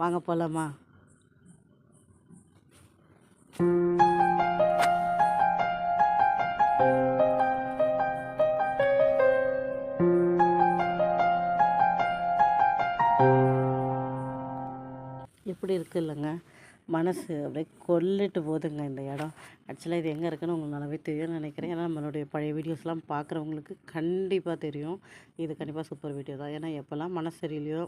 வாங்க போகலாமா எப்படி இருக்கு இல்லைங்க? மனசு அப்படியே கொல்லிட்டு போதுங்க இந்த இடம். ஆக்சுவலாக இது எங்கே இருக்குன்னு உங்களுக்கு நல்லாவே தெரியும்னு நினைக்கிறேன். ஏன்னா நம்மளுடைய பழைய வீடியோஸ்லாம் பார்க்குறவங்களுக்கு கண்டிப்பாக தெரியும். இது கண்டிப்பாக சூப்பர் வீடியோ தான். ஏன்னா எப்போல்லாம் மனசு சரியில்லையோ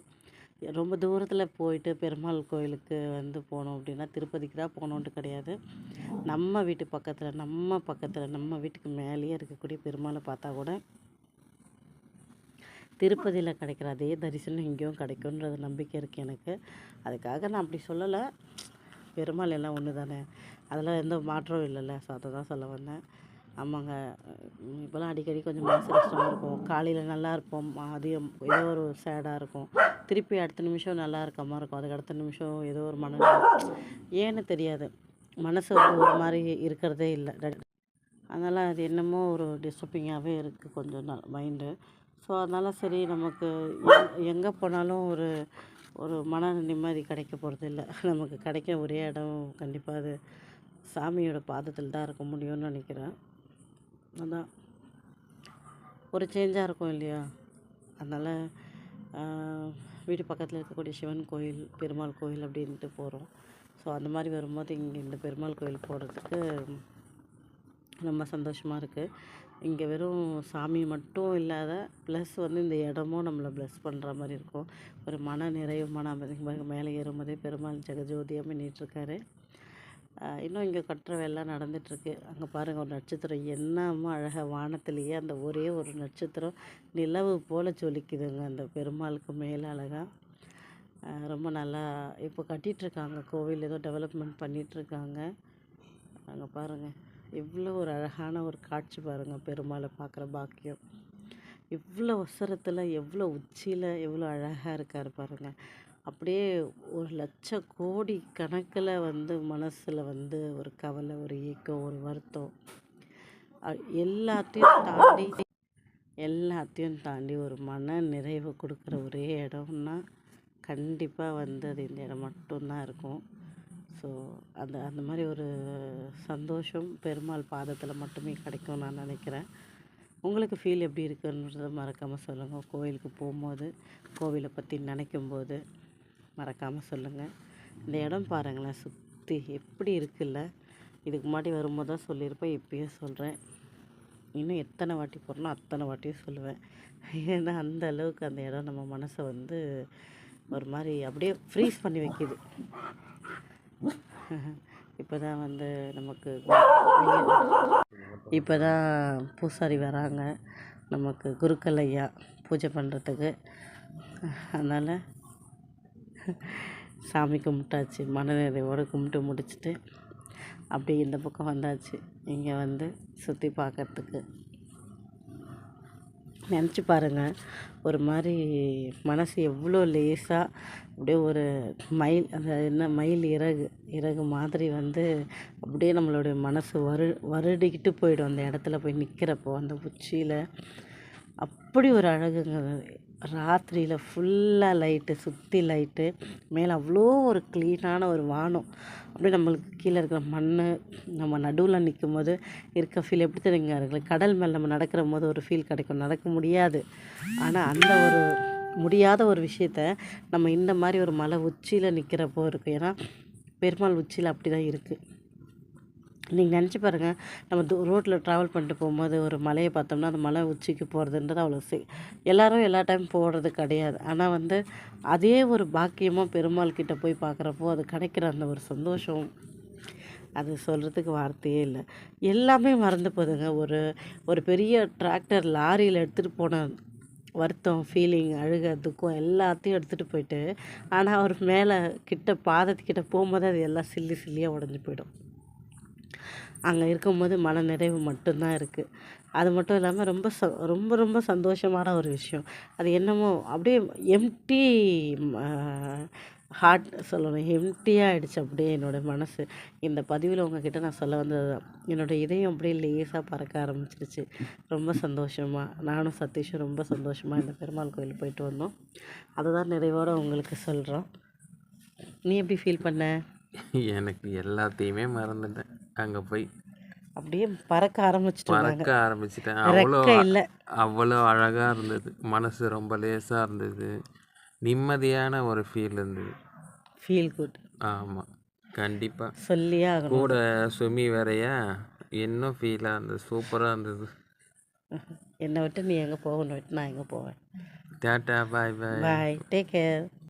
ரொம்ப தூரத்தில் போயிட்டு பெருமாள் கோயிலுக்கு வந்து போனோம் அப்படின்னா திருப்பதிக்கு தான் போகணுன்ட்டு கிடையாது. நம்ம வீட்டு பக்கத்தில் நம்ம பக்கத்தில் நம்ம வீட்டுக்கு மேலேயே இருக்கக்கூடிய பெருமாளை பார்த்தா கூட திருப்பதியில் கிடைக்கிற அதே தரிசனம் இங்கேயும் கிடைக்குன்றது நம்பிக்கை இருக்குது எனக்கு. அதுக்காக நான் அப்படி சொல்லலை. பெருமாள் எல்லாம் ஒன்று தானே அதெல்லாம் எந்த மாற்றம் இல்லைல்ல. ஸோ அதை தான் சொல்ல வந்தேன். ஆமாங்க. இப்போலாம் இப்போல்லாம் அடிக்கடி கொஞ்சம் மனசு கஷ்டமாக இருக்கும் காலையில் நல்லா இருப்போம். அதிகம் ஏதோ ஒரு சேடாக இருக்கும். திருப்பி அடுத்த நிமிஷம் நல்லா இருக்க மாதிரி இருக்கும். அதுக்கு அடுத்த நிமிஷம் ஏதோ ஒரு மன ஏன்னு தெரியாது. மனசு வந்து ஒரு மாதிரி இருக்கிறதே இல்லை. அதனால் அது என்னமோ ஒரு டிஸ்டர்பிங்காகவே இருக்குது கொஞ்சம் நாள் மைண்டு ஸோ அதனால் சரி நமக்கு எங்கே போனாலும் ஒரு ஒரு மன நிம்மதி கிடைக்க போகிறது இல்லை. நமக்கு கிடைக்க ஒரே இடம் கண்டிப்பாக அது சாமியோட பாதத்தில் தான் இருக்க முடியும்னு நினைக்கிறேன். அதான். ஒரு சேஞ்சாக இருக்கும் இல்லையா? அதனால் வீட்டு பக்கத்தில் இருக்கக்கூடிய சிவன் கோயில் பெருமாள் கோயில் அப்படின்ட்டு போகிறோம் ஸோ அந்த மாதிரி வரும்போது இங்கே இந்த பெருமாள் கோயில் போகிறதுக்கு ரொம்ப சந்தோஷமாக இருக்குது இங்கே வெறும் சாமி மட்டும் இல்லாத ப்ளஸ் வந்து இந்த இடமும் நம்மளை ப்ளஸ் பண்ணுற மாதிரி இருக்கும். ஒரு மன நிறைவு மன அமைதி மேலே ஏறும்போதே பெருமாள் ஜெகஜோதியாக பண்ணிகிட்ருக்காரு இன்னும் இங்கே கட்டுற வேலை நடந்துகிட்ருக்கு அங்கே பாருங்கள் ஒரு நட்சத்திரம். என்னமோ அழகாக வானத்திலேயே அந்த ஒரே ஒரு நட்சத்திரம் நிலவு போல் ஜொலிக்குதுங்க. அந்த பெருமாளுக்கு மேலே அழகாக ரொம்ப நல்லா இப்போ கட்டிகிட்ருக்காங்க கோவில் ஏதோ டெவலப்மெண்ட் பண்ணிகிட்ருக்காங்க அங்கே பாருங்கள் இவ்வளோ ஒரு அழகான ஒரு காட்சி பாருங்கள் பெருமாளை பார்க்குற பாக்கியம். இவ்வளோ உசரத்தில் எவ்வளோ உச்சியில் எவ்வளோ அழகாக இருக்கார் பாருங்கள் அப்படியே ஒரு லட்ச கோடி கணக்கில் வந்து மனசில் வந்து ஒரு கவலை ஒரு ஏக்கம் ஒரு வருத்தம். எல்லாத்தையும் தாண்டி எல்லாத்தையும் தாண்டி ஒரு மன நிறைவு கொடுக்குற ஒரே இடம்னா கண்டிப்பாக வந்து அது இந்த இடம் மட்டும்தான் இருக்கும். ஸோ அந்த அந்த மாதிரி ஒரு சந்தோஷம் பெருமாள் பாதத்தில் மட்டுமே கிடைக்கும் நான் நினைக்கிறேன். உங்களுக்கு ஃபீல் எப்படி இருக்குன்றதை மறக்காமல் சொல்லுங்கள் கோவிலுக்கு போகும்போது கோவிலை பற்றி நினைக்கும் போது மறக்காமல் சொல்லுங்கள் இந்த இடம் பாருங்களேன் சுற்றி எப்படி இருக்குல்ல? இதுக்கு முன்னாடி வரும்போது தான் சொல்லியிருப்பேன் இப்பயும் சொல்கிறேன் இன்னும் எத்தனை வாட்டி போகிறனோ அத்தனை வாட்டியும் சொல்லுவேன். ஏன்னா அந்த அளவுக்கு அந்த இடம் நம்ம மனசை வந்து ஒரு மாதிரி அப்படியே ஃப்ரீஸ் பண்ணி வைக்கிது. இப்போ தான் வந்து நமக்கு இப்போ தான் பூசாரி வராங்க. நமக்கு குருக்கள் ஐயா பூஜை பண்ணுறதுக்கு அதனால் சாமி கும்பிட்டாச்சு. மனநிறைவோடு கும்பிட்டு முடிச்சுட்டு அப்படியே இந்த பக்கம் வந்தாச்சு. இங்கே வந்து சுற்றி பார்க்கறதுக்கு நினச்சி பாருங்கள் ஒரு மாதிரி மனசு எவ்வளோ லேசாக அப்படியே ஒரு மயில் அந்த என்ன மயில் இறகு இறகு மாதிரி வந்து அப்படியே நம்மளுடைய மனசு வரு வருடிக்கிட்டு போயிடும். அந்த இடத்துல போய் நிற்கிறப்போ அந்த உச்சியில் அப்படி ஒரு அழகுங்க. ராத்திரியில் ஃபுல்லாக லைட்டு சுற்றி லைட்டு மேலே அவ்வளோ ஒரு க்ளீனான ஒரு வானம். அப்படியே நம்மளுக்கு கீழே இருக்கிற மண் நம்ம நடுவில் நிற்கும் போது இருக்க ஃபீல் எப்படி தெரியுங்க? இருக்குது கடல் மேலே நம்ம நடக்கிற போது ஒரு ஃபீல் கிடைக்கும். நடக்க முடியாது. ஆனால் அந்த ஒரு முடியாத ஒரு விஷயத்த நம்ம இந்த மாதிரி ஒரு மலை உச்சியில் நிற்கிறப்போ இருக்குது ஏன்னா பெருமாள் உச்சியில் அப்படி தான் இருக்குது நீங்கள் நினச்சி பாருங்கள் நம்ம ரோட்டில் ட்ராவல் பண்ணிட்டு போகும்போது ஒரு மலையை பார்த்தோம்னா அந்த மலை உச்சிக்கு போகிறதுன்றது அவ்வளோ சே எல்லோரும் எல்லா டைம் போகிறது கிடையாது. ஆனால் வந்து அதே ஒரு பாக்கியமாக பெருமாள் கிட்டே போய் பார்க்குறப்போ அது கிடைக்கிற அந்த ஒரு சந்தோஷம் அது சொல்கிறதுக்கு வார்த்தையே இல்லை. எல்லாமே மறந்து போகுதுங்க ஒரு ஒரு பெரிய டிராக்டர் லாரியில் எடுத்துகிட்டு போன வருத்தம் ஃபீலிங் அழுக துக்கம் எல்லாத்தையும் எடுத்துகிட்டு போயிட்டு ஆனால் அவர் மேலே கிட்ட பாதத்துக்கிட்ட போகும்போது அது எல்லாம் சில்லி சில்லியாக உடஞ்சி போயிடும். அங்கே இருக்கும்போது மன நிறைவு மட்டும்தான் இருக்குது அது மட்டும் இல்லாமல் ரொம்ப ச ரொம்ப ரொம்ப சந்தோஷமான ஒரு விஷயம். அது என்னமோ அப்படியே எம்டி ஹார்ட் சொல்லணும். எம்டியாக ஆகிடுச்சு அப்படியே என்னோடய மனசு. இந்த பதிவில் உங்ககிட்ட நான் சொல்ல வந்தது தான் என்னோடய இதயம் அப்படியே லேசாக பறக்க ஆரம்பிச்சிருச்சு. ரொம்ப சந்தோஷமாக நானும் சதீஷும் ரொம்ப சந்தோஷமாக இந்த பெருமாள் கோயில் போயிட்டு வந்தோம். அதுதான் நிறைவோடு உங்களுக்கு சொல்கிறோம் நீ எப்படி ஃபீல் பண்ண? எனக்கு எல்லாத்தையுமே மறந்துட்டேன். அங்கே போய் அப்படியே பறக்க ஆரம்பிச்சிட்டு பறக்க ஆரம்பிச்சிட்டேன். அவ்வளோ இல்லை. அவ்வளோ அழகாக இருந்தது. மனசு ரொம்ப லேசாக இருந்தது. நிம்மதியான ஒரு ஃபீல் இருந்தது. ஃபீல் குட் ஆமாம் கண்டிப்பாக சொல்லியே கூட சுமி வேறையா? இன்னும் ஃபீலாக இருந்தது. சூப்பராக இருந்தது. என்னை விட்டு நீ எங்கே போகணும் விட்டு நான் எங்கே போவேன்? Tata bye bye bye take care